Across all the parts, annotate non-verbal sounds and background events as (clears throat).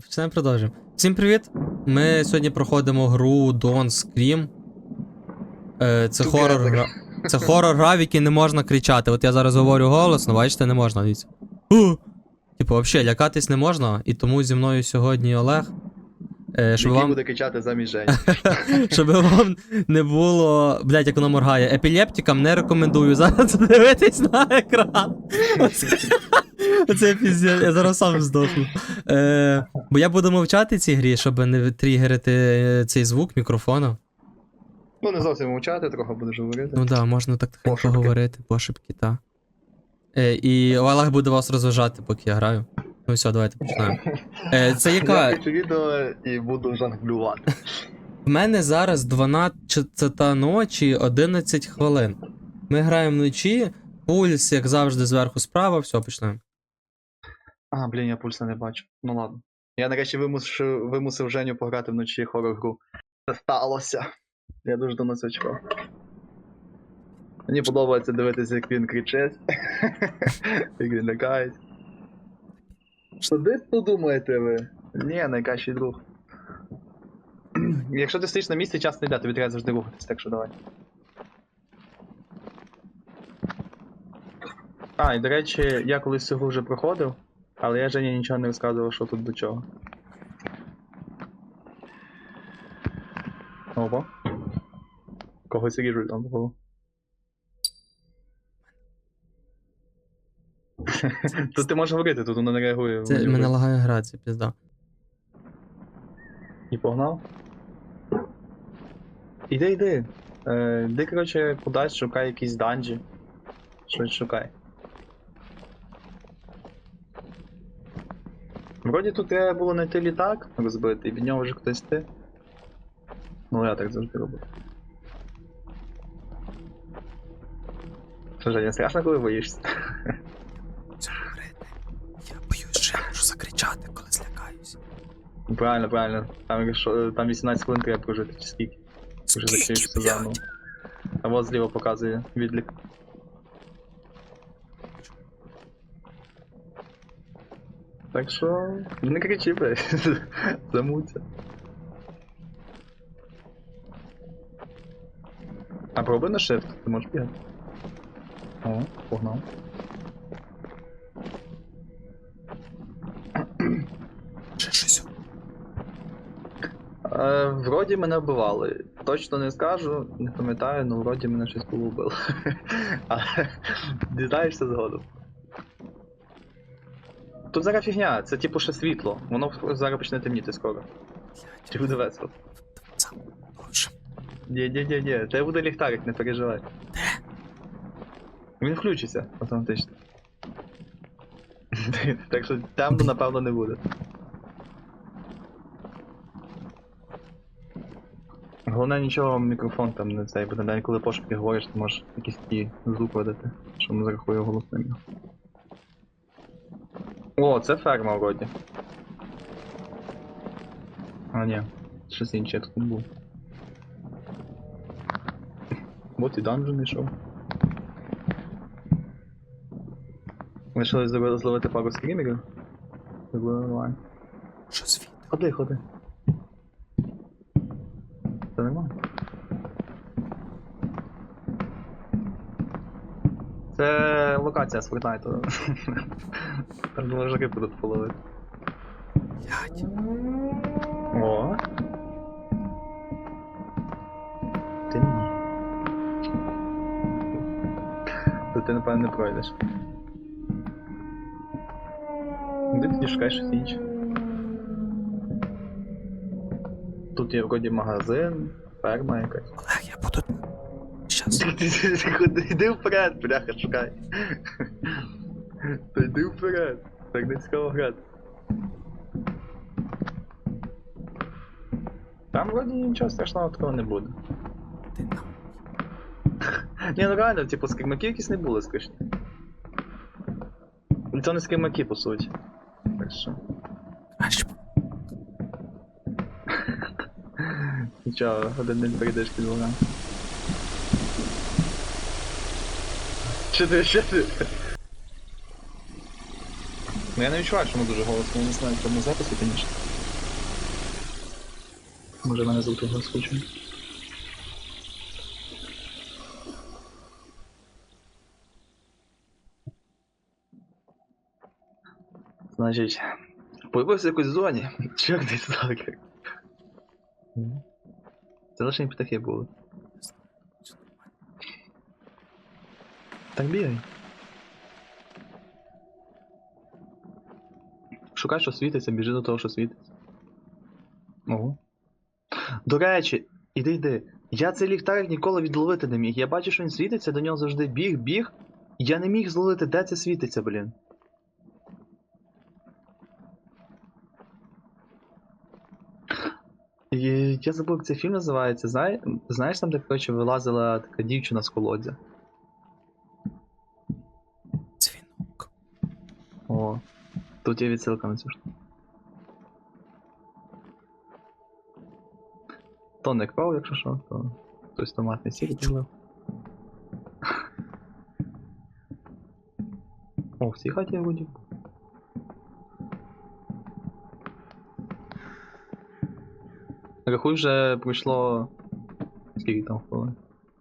почнемо продовжуємо. Всім привіт! Ми сьогодні проходимо гру Dawn Scream. Е, це хорор гра. Це хорор гра, в якій не можна кричати. От я зараз говорю голосно, бачите, не можна. Дивіться. Типу, взагалі, лякатись не можна, і тому зі мною сьогодні Олег. Е, щоб Який вам, буде кричати замість Жені. (laughs) щоб вам не було. Блять, як воно моргає. Епілептикам не рекомендую зараз (laughs) дивитись на екран. (laughs) (laughs) Оце піздець, я зараз сам здохну. Е, бо я буду мовчати цій грі, щоб не тригерити е, цей звук мікрофона. Ну, не зовсім мовчати, трохи будеш говорити. Ну так, да, можна так тихенько Пошепки. говорити, пошепки, так. Е, і Олег буде вас розважати, поки я граю. Ну все, давайте починаємо. Е, це яка. Я хочу відео і буду жонглювати. В мене зараз 12 ночі 11 хвилин. Ми граємо вночі, пульс, як завжди, зверху справа, все, починаємо. А, блін, я пульса не бачу. Ну ладно. Я нарешті вимусив, вимусив Женю пограти вночі хорор гру. Це сталося. Я дуже давно це чекав. Мені подобається дивитися, як він кричить. (laughs) як він лякає. Що де подумаєте ви? Ні, найкращий друг. (clears throat) Якщо ти стоїш на місці, час не йде, тобі треба завжди рухатись, так що давай. А, і до речі, я колись цю вже проходив, але я Жені нічого не розказував, що тут до чого. Опа. Когось ріжуть там було. Тут ти можеш говорити, тут воно не реагує. Це мене лагає гра, це пізда. І погнав. Іди, йди. Е, йди, коротше, кудись, шукай якісь данжі. Щось шукай. Вроді тут треба було знайти літак розбитий, від нього вже хтось ти. Ну я так завжди роблю. Що Женя, страшно, коли боїшся? Це говорити. Я боюсь, що я можу закричати, коли злякаюсь. Правильно, правильно. Там, якщо- там 18 хвилин треба прожити, чи скільки. Вже закриєшся заново. А вот зліва показує відлік. Так що. Не кричи, блядь. (laughs) Замуться. А пробуй на shift, ти можеш бігати. О, погнав. (clears throat) Ще щось. Е, вроді мене вбивали. Точно не скажу, не пам'ятаю, але вроді мене щось було вбило. (laughs) Але дізнаєшся згодом. Тут зараз фігня, це типу ще світло. Воно зараз почне темніти скоро. Чи буде весело? Ні, ні, ні, ні, це буде ліхтарик, не переживай. Він включиться автоматично. (laughs) так що темно, напевно, не буде. Головне нічого мікрофон там не цей, бо на день, коли пошепки говориш, ти можеш якийсь такий звук видати, що не зарахує голосним. О, це ферма вроді. А, ні, щось інше тут не було. Вот і данжен йшов. Лишилось зловити, пару скрімерів. Це буде нормально. Що звідти? Ходи, ходи. Це нема. Це локація з Фортнайту. (laughs) Там рибу тут половити. Блять. О. Ти ні. Тут ти напевно не пройдеш. Де тоді шукаєш щось інше? Тут є вроді магазин, ферма якась. Олег, я Іди вперед, бляха, шукай. Та йди вперед. Так не цікаво грати. Там вроді нічого страшного такого не буде. Ні, ну реально, типу, скримаки якісь не були скажіть. Це не скримаки, по суті. Так що. Нічого, один день перейдеш під вогнем. Що ти, що ти? Ну я не відчуваю, що ми дуже голосно, не знаю, в цьому записі, звісно. Може мене звук того скучно. Значить, появився в якійсь зоні. Чорний сталкер. Це лише не птахи були. Так бігай. Шукай, що світиться, біжи до того, що світиться. Ого. До речі, іди йди. Я цей ліхтарик ніколи відловити не міг. Я бачу, що він світиться, до нього завжди біг, біг. Я не міг зловити, де це світиться, блін. І я забув, як цей фільм називається. Знає, знаєш там, де коротше вилазила така дівчина з колодзя. Тут є відсилка на цю штуку. То не кров, якщо що, то хтось томатний сік підлив. О, в цій хаті вроді. Рахуй вже пройшло. Скільки там хвилин?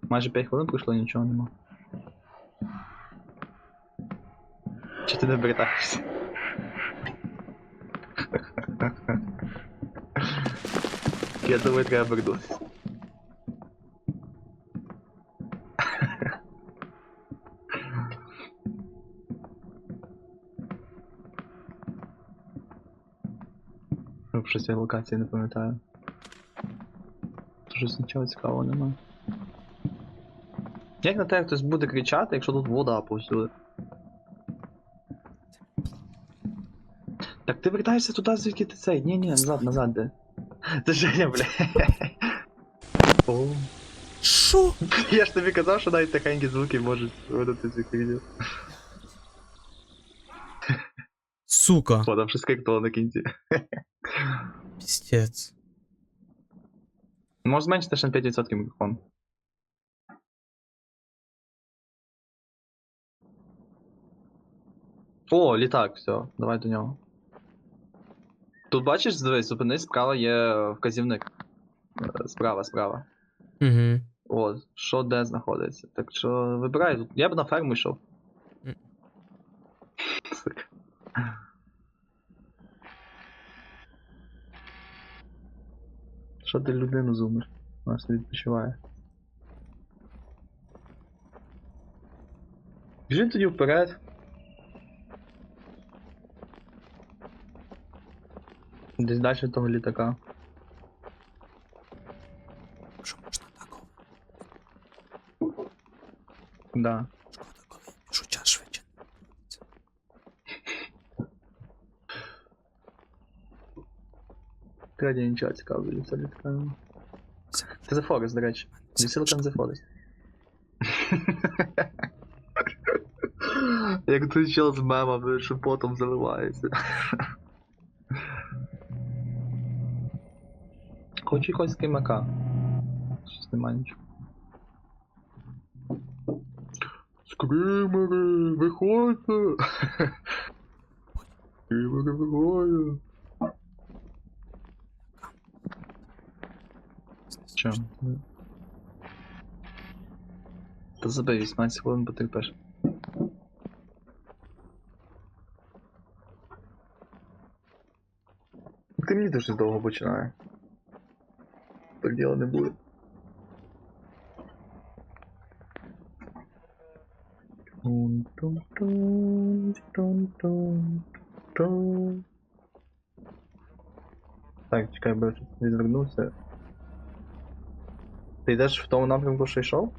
Майже 5 хвилин пройшло і нічого нема. Чи ти не вертаєшся? Я думаю, треба вернутися. Ну, Щось я локації не пам'ятаю. Щось нічого цікавого немає. Як на те хтось буде кричати, якщо тут вода повсюди? Так ти вертаєшся туди, звідки ти цей. Ні, ні, назад, назад де. Це Женя, бля. О. Що? Я ж тобі казав, що навіть тихенькі звуки можуть видати цю відео. Сука. О, там щось крикнуло на кінці. Пістець. Може зменшити ще на 5% мікрофон. О, літак, все, давай до нього. Тут бачиш, дивись, зупинись, справа є вказівник. Е, Справа, справа. Угу. От, що де знаходиться. Так що вибирай. тут. Я б на ферму йшов. Сука. (laughs) Що ти людину зумиш? Вона собі відпочиває. Біжи тоді вперед. Десь далі того літака. Що можна так? Да. Шкода, коли що час швидше. Раді нічого цікавого цього літака. Це The Forest, до речі. Відсилка на The Forest. (laughs) Як той чел з мемами, що потом заливається. Хочу якогось кимака. Щось немає нічого. Скримери, виходьте! Скримери, виходьте! Чо? Та забей 18 хвилин потерпеш. Ти мені дуже довго починає. Так діло не буде. Тун-тун-тун-тун-тун. Так, чекай, бо я тут відвернувся. Ти йдеш в тому напрямку, що йшов?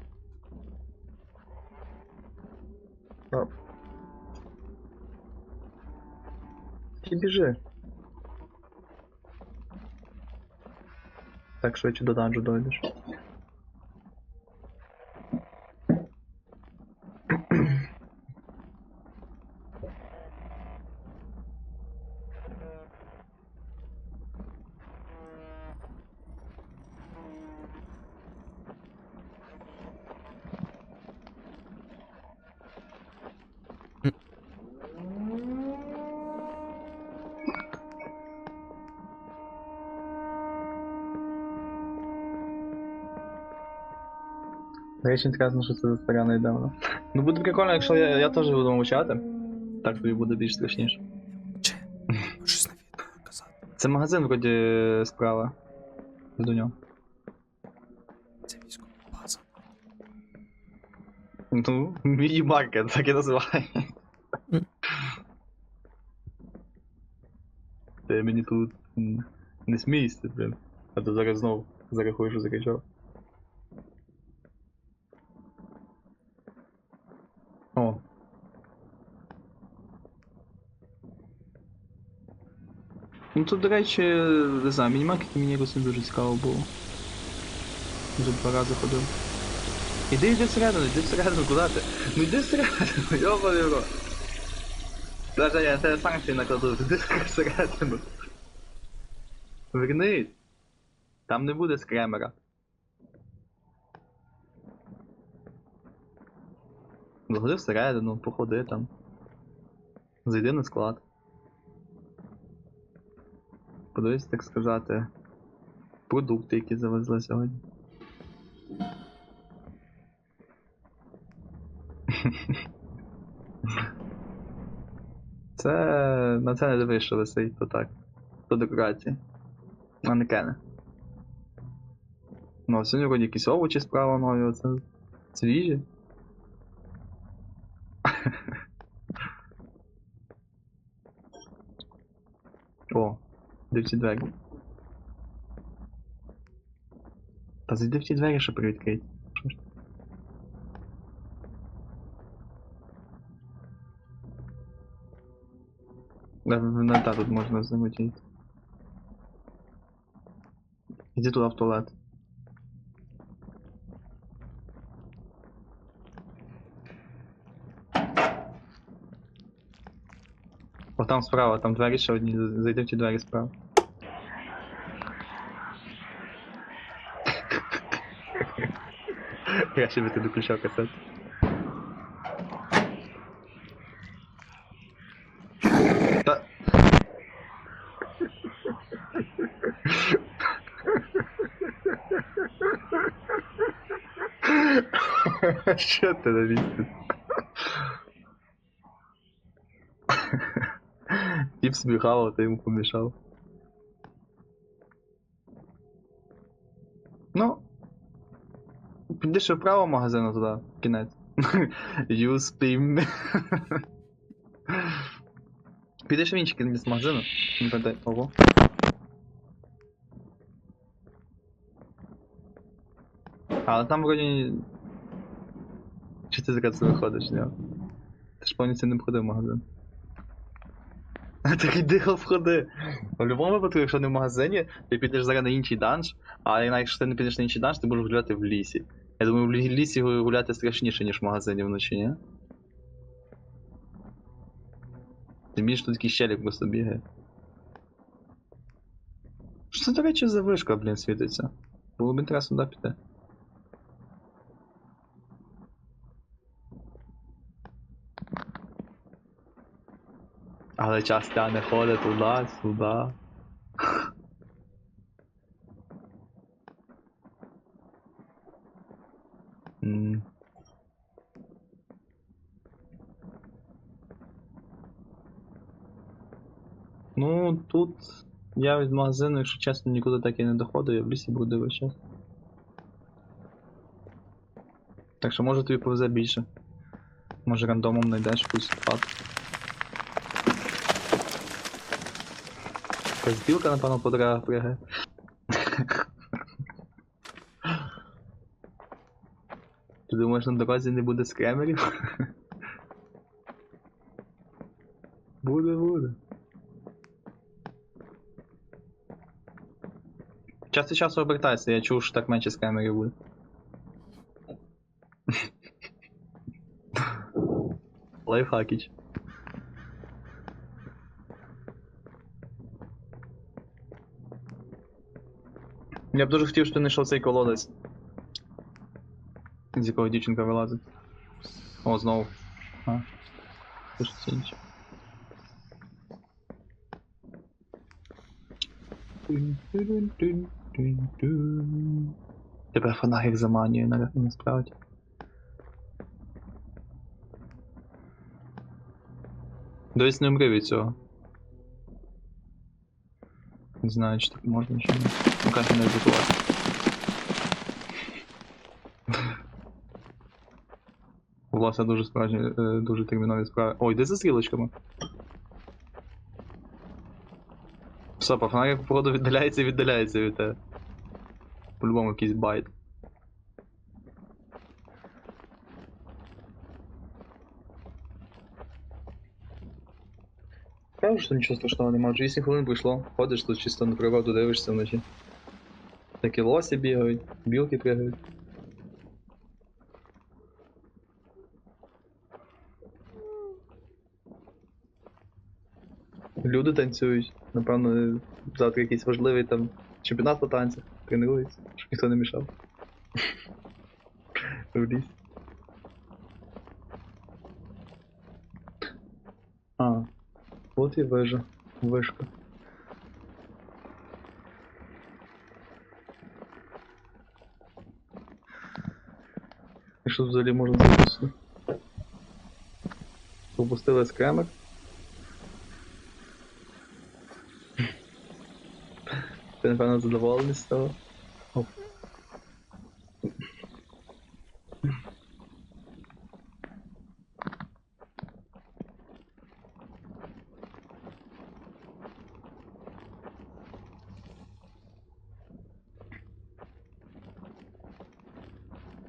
А. Ти біжи. Так швидше дойдеш. До речі, інтересно, що це за стара недавно. Ну буде прикольно, якщо я, я теж буду мовчати. Так тобі буде більш страшніше. Чи? Щось на відео казати. Це магазин вроді справа. До нього. Це військова база. Ну, (laughs) міні-маркет, так і називається. Мгм. Ти мені тут не смійся, блін. А то зараз знов зарахую, що закричав. О. Ну тут, до речі, не знаю, мінімаркети мені якось не дуже цікаво було. Вже два рази ходив. Іди, іди всередину, іди всередину, куди ти? Ну йди всередину, (laughs) йобаний рот. Даже я тебе санкції накладу, іди всередину. Вернись. Там не буде скремера. Заходи всередину, походи там. Зайди на склад. Подивись, так сказати, продукти, які завезли сьогодні. Це на це не дивись, що висить, то так. То декорації. Не. Ну, а сьогодні вроді якісь овочі справа нові, оце свіжі. де в ці двері. Та зайди в ті двері, що привідкрить. Що ж? Да, на та тут можна замутити. Іди туди в туалет. О, там справа, там двері ще одні, зайди в ті двері справа. Я ще би ти доключав касет. Та... Що ти на місці? Тіп собі хавав, ти Піди ще вправо магазину туди, кінець. (laughs) You spim. Піди ще в інший кінець магазину. Не пам'ятай. Ого. Але там вроді. Чи ти зараз виходиш, ні? Ти ж повністю не входив в магазин. А (laughs) так іди входи. В будь-якому випадку, якщо не в магазині, ти підеш зараз на інший данж, а якщо ти не підеш на інший данж, ти будеш гуляти в лісі. Я думаю, в лісі гуляти страшніше, ніж в магазині вночі, ні? Тим більше тут такий щелік просто бігає. Що це, до речі, за вишка, блін, світиться? Було б інтересно туди піти. Але час тяне ходить туди, сюди. Ну, тут я від магазину, якщо чесно, нікуди так і не доходив, я в лісі буду весь час. Так що може тобі повезе більше. Може рандомом знайдеш якусь хату. Якась білка, напевно, по деревах пригає. Ти думаєш, на дорозі не буде скремерів? буде, буде. Час від часу обертайся, я чув, що так менше скремерів буде. Лайфхакіч. Я б дуже хотів, щоб ти знайшов цей колодець з якого дівчинка вилазить. О, знову. А. Тебе фанагик заманює насправді. Десь не умри від цього. Не знаю, чи так можна чи ні. Ну, каже, не забувати. Власа дуже справжні, е, дуже термінові справи. Ой, де за стрілочками? Все, по фонарик походу віддаляється і віддаляється від тебе. По-любому якийсь байт. Кажу, що нічого страшного немає. Вже 8 хвилин пройшло. Ходиш тут чисто на природу, дивишся вночі. Такі лосі бігають, білки пригають. Люди танцюють. Напевно, завтра якийсь важливий там чемпіонат по танцях. Тренуються, щоб ніхто не мішав. (laughs) В ліс. А, от і вежа. Вишка. І що взагалі можна запустити? Пропустили скремер. Ти, напевно, задоволений з того. Оп.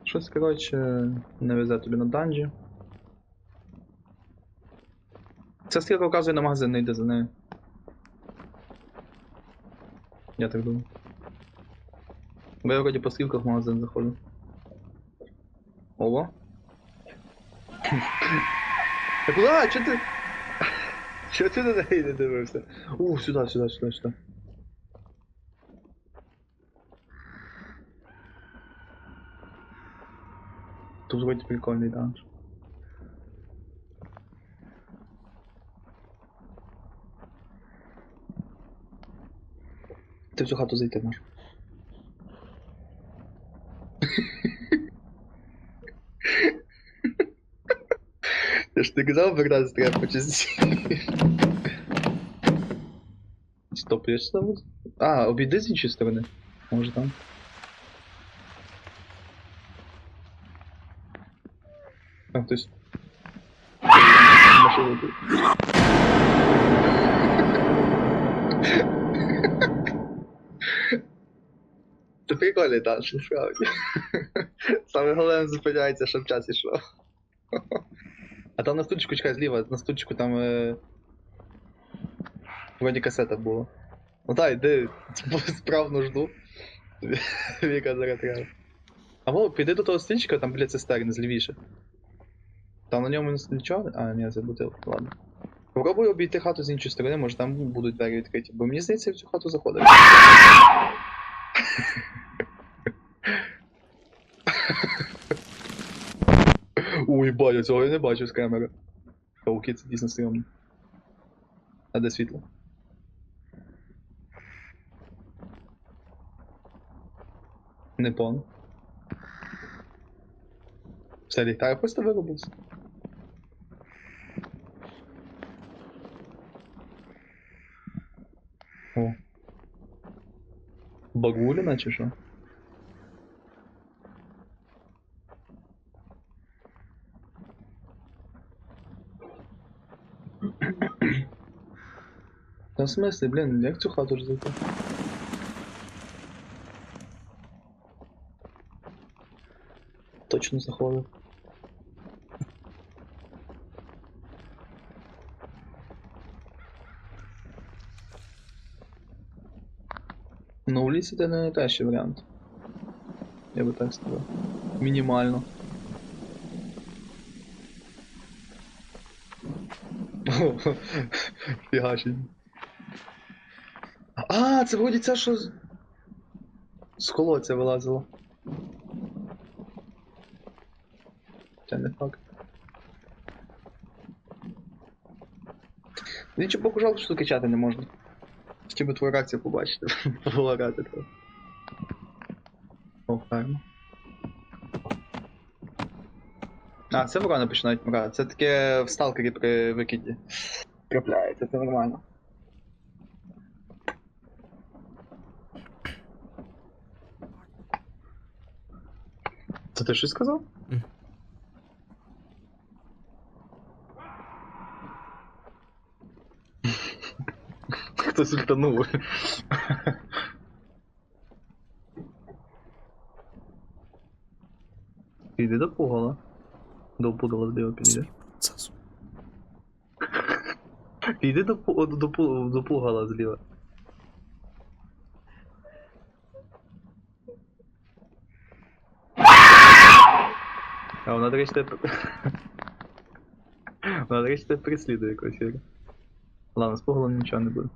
Щось, коротше, не везе тобі на данжі. Ця стрілка вказує на магазин, не йде за нею. Я так думаю. Бо я вроді по стрілках в магазин заходжу. Ого. (laughs) Та куди? Чо ти? (laughs) Чо ти на неї не дивився? У, сюди, сюди, сюди, сюди. Тут вроді прикольний данж. Ти в цю хату зайти можеш. Я ж ти казав, Богдан, треба почистити. Стоп, я ж там. А, обійди з іншої сторони. Може там. А, хтось. Машину прикольний танц, насправді. (laughs) Саме головне зупиняється, щоб час ішов. А там на стульчику, чекай, зліва, на стульчику там. Е... Вроді касета була. Ну так, йди, (laughs) справно жду. (laughs) Віка зараз треба. А во, піди до того стільчика, там біля цистерни, злівіше. Там на ньому нічого. А, ні, це ладно. Попробуй обійти хату з іншої сторони, може там будуть двері відкриті, бо мені здається, в цю хату заходив. Ой, батя, цього я не бачу з камери. Пауки, це дійсно стрімно. А де світло? Не пон. Все, ліхтар просто виробився. О. Багуліна чи що? Та в смысле, блін, як в цю хату ж зайти? Точно заходив. Ну, у лісі це не найкращий варіант. Я би так сказав. Мінімально. (laughs) Фігачень. А, це вроді це, що з. З колодця вилазило. Це не факт. З іншого боку жалко, що качати не можна. Хотів би твою реакцію побачити. (laughs) Полагати трохи. О, ферма. А, це ворони починають мрати. Це таке в сталкері при викиді. Трапляється, це нормально. Це ти щось сказав? Мгм. Хтось ультанув. Піди до пугала. До пудала зліва підійде. Піди до, до, до, до пугала зліва. А вона, до речі, тебе... Вона, до речі, тебе переслідує якось, Юра. Ладно, з пугалом нічого не буде.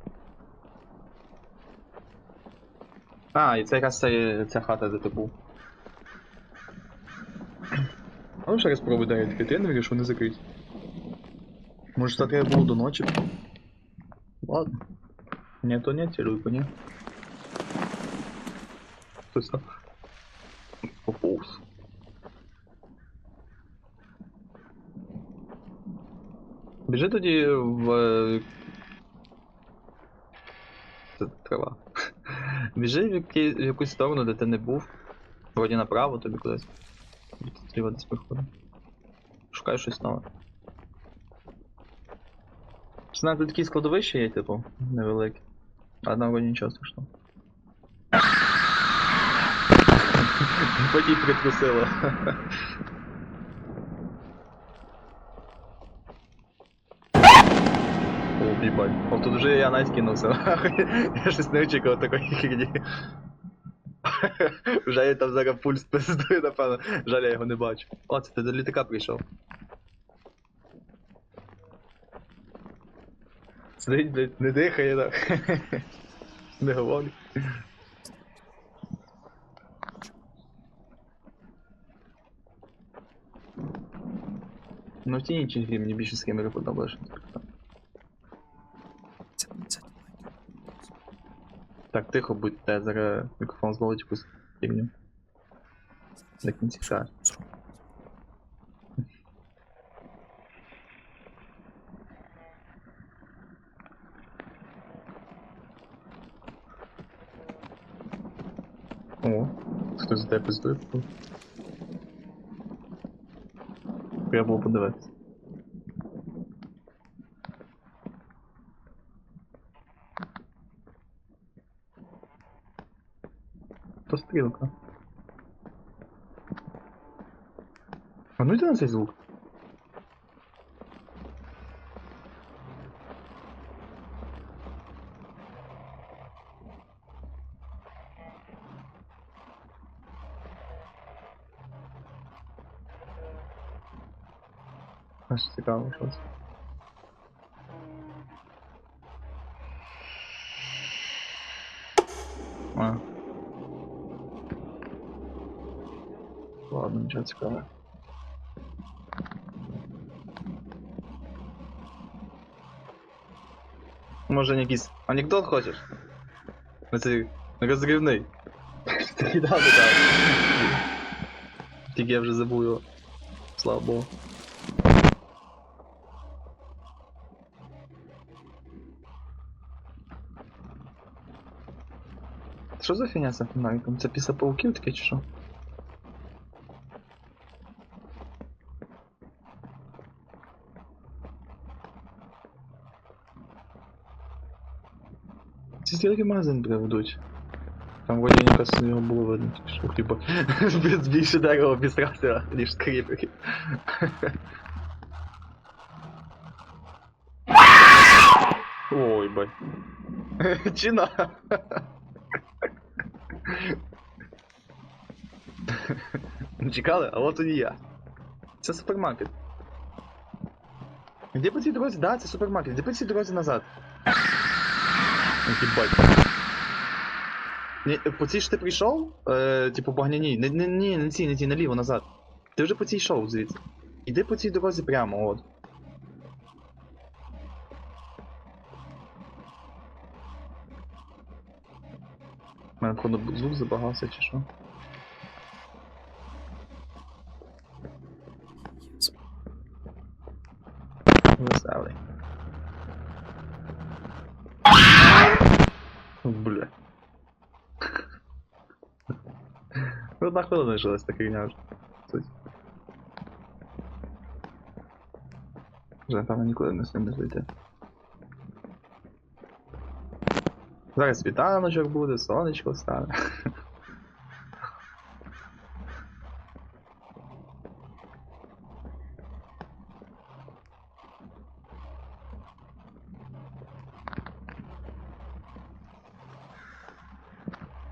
А, і це якраз ця, ця хата, де ти був. А ну ще раз спробуй далі відкрити, я не вірю, що вони закриті. Може так треба було до ночі? Ладно. Ні, то ні, цілюйку, ні. Хтось там. Поповз. Біжи тоді в. е, Це трава. (laughs) Біжи в, які... в якусь сторону, де ти не був. Вроді направо тобі кудись. Тут Зліва десь приходить. Шукай щось нове. Знаю, тут такі складовища є, типу, невеликі. А там вроді нічого страшного. (laughs) Потім притрусило. (laughs) О, їбать. О, тут вже я навіть кинувся. (laughs) я щось не очікував такої. Вже (laughs) я там зараз пульс (laughs) пиздує, напевно. Жаль, я його не бачу. О, це ти до літака прийшов. Сидить, блядь, не дихає так. не говорить. Ну в іншій грі мені більше схеми подобається. Це, це Так, тихо будьте, зараз мікрофон зловить якусь фігню. До кінця. О, хтось за тебе пиздує. Треба було подивитися. То стрілка. А ну йди на цей звук. Аж цікаво, що це. А. Ладно, нічого цікавого. Може якийсь анекдот хочеш? Оцей розривний. Ти да, да. Тільки я вже забув його. Слава Богу. Що за фігня з цим фонариком? Це після пауків таке чи що? Ці стрілки в магазин приведуть. Там вроді якось його було видно, тільки що хіба без більше дерева обістратила, ніж скріпки. Ой, бай. (laughs) Чина. Чекали, а от і я. Це супермаркет. Де по цій дорозі? Да, це супермаркет. Де по цій дорозі назад? Ебать. Ні, по цій ж ти прийшов? Е, типу багняній. Не, не, ні, не ці, не ці, наліво, назад. Ти вже по цій йшов звідси. Іди по цій дорозі прямо, от. У мене походу звук забагався чи що? Одна хвилина лишилась така херня вже. Суть. Вже, напевно, нікуди не з ним не зайти. Зараз світаночок буде, сонечко стане.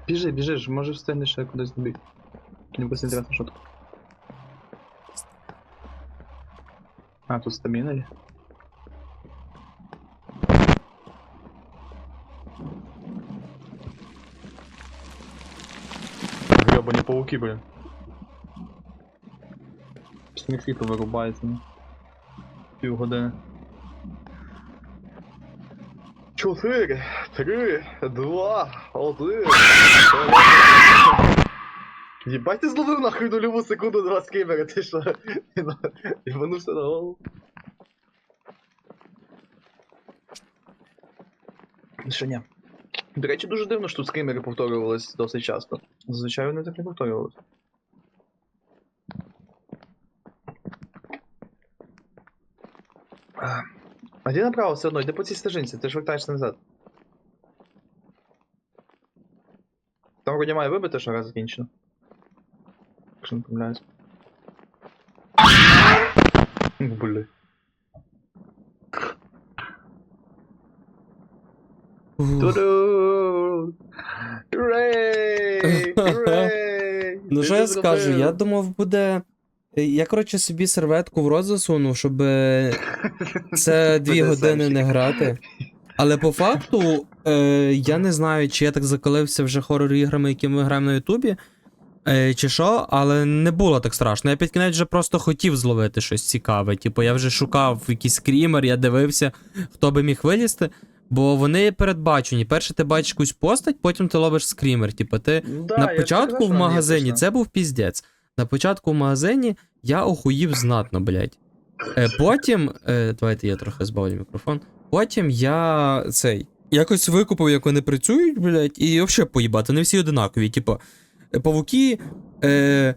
Біжи, біжи може встигнеш кудись добіг. Просто інтересно, що тут. А, тут стаміна є. Гребані пауки, блін. Сніг світло вирубається. ну. Півгодини. Чотири, три, два, один. Єбать ти зловив нахуй нульову секунду два скримера, ти що? Єбанувся на голову. Що ні. До речі, дуже дивно, що тут скримери повторювались досить часто. Зазвичай вони так не повторювалися. А, йди направо все одно, йди по цій стежинці, ти ж вертаєшся назад. Там вроді має вибити, що раз закінчено. Якщо не помиляюсь. Ух. Ту-ду! Юрей! Юрей! Ну що я скажу, я думав, буде. Я, коротше, собі серветку в рот засунув, щоб е, це (laughs) дві години не грати. Але по факту, е, я не знаю, чи я так закалився вже хорор-іграми, які ми граємо на Ютубі, е, чи що, але не було так страшно. Я під кінець вже просто хотів зловити щось цікаве. Типу, я вже шукав якийсь скрімер, я дивився, хто би міг вилізти. Бо вони передбачені. Перше ти бачиш якусь постать, потім ти ловиш скрімер. Типу, ти Да, на початку в магазині це був піздець. На початку в магазині я охуїв знатно, блядь. Е, потім. Е, давайте я трохи збавлю мікрофон. Потім я цей. Якось викупив, як вони працюють, блядь, і взагалі поїбати. Не всі одинакові. Типу, е, павуки. Е,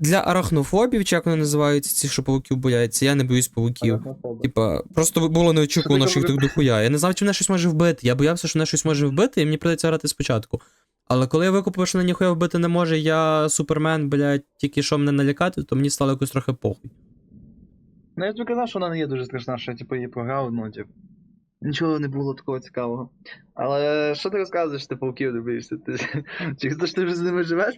для арахнофобів, чи як вони називаються, ці, що павуків бояться, я не боюсь павуків. Типа, просто було неочікувано, що їх так дохуя. Я не знав, чи мене щось може вбити. Я боявся, що мене щось може вбити, і мені придеться грати спочатку. Але коли я викупив, що мене ніхуя вбити не може, я супермен, блядь, тільки що мене налякати, то мені стало якось трохи похуй. Ну я тобі казав, що вона не є дуже страшна, що я типу її програв, ну типу. Нічого не було такого цікавого. Але що ти розказуєш, ти пауків боїшся? Ти... Через те, що ти вже з ними живеш,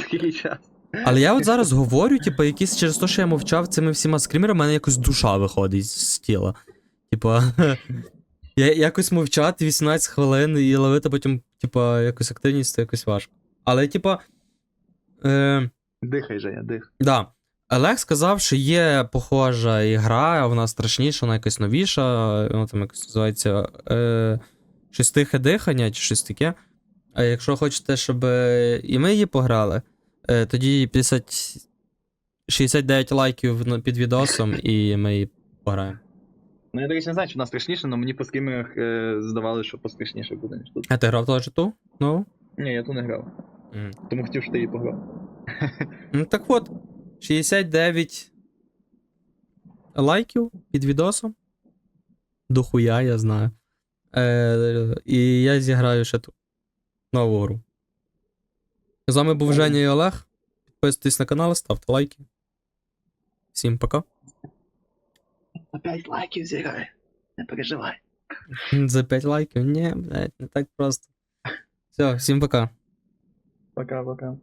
скільки час? Але я от зараз говорю, типу, якісь через те, що я мовчав цими всіма скримерами, в мене якось душа виходить з тіла. Типа, (laughs) я якось мовчати 18 хвилин і ловити потім, типа, якусь активність, то якось важко. Але, типа. Е, Дихай же, я дих. Да. Олег сказав, що є похожа ігра, вона страшніша, вона якась новіша, вона там якось називається е, щось тихе дихання чи щось таке. А якщо хочете, щоб е, і ми її пограли, е, тоді 50, 69 лайків під відосом, і ми її пограємо. Ну я, до речі, не знаю, чи вона страшніша, але мені по скримерах е, здавалося, що пострашніше буде, ніж тут. А ти грав теж ту? Ну? Ні, я ту не грав. Тому хотів, що ти її пограв. Ну так от, 69 лайків під відосом. Дохуя, я знаю. Е, і я зіграю ще ту нову гру. З вами був Женя і Олег. Підписуйтесь на канал, ставте лайки. Всім пока. Опять лайків зіграє. Не переживай. За 5 лайків? Ні, блядь, не так просто. Все, всім пока. Пока-пока.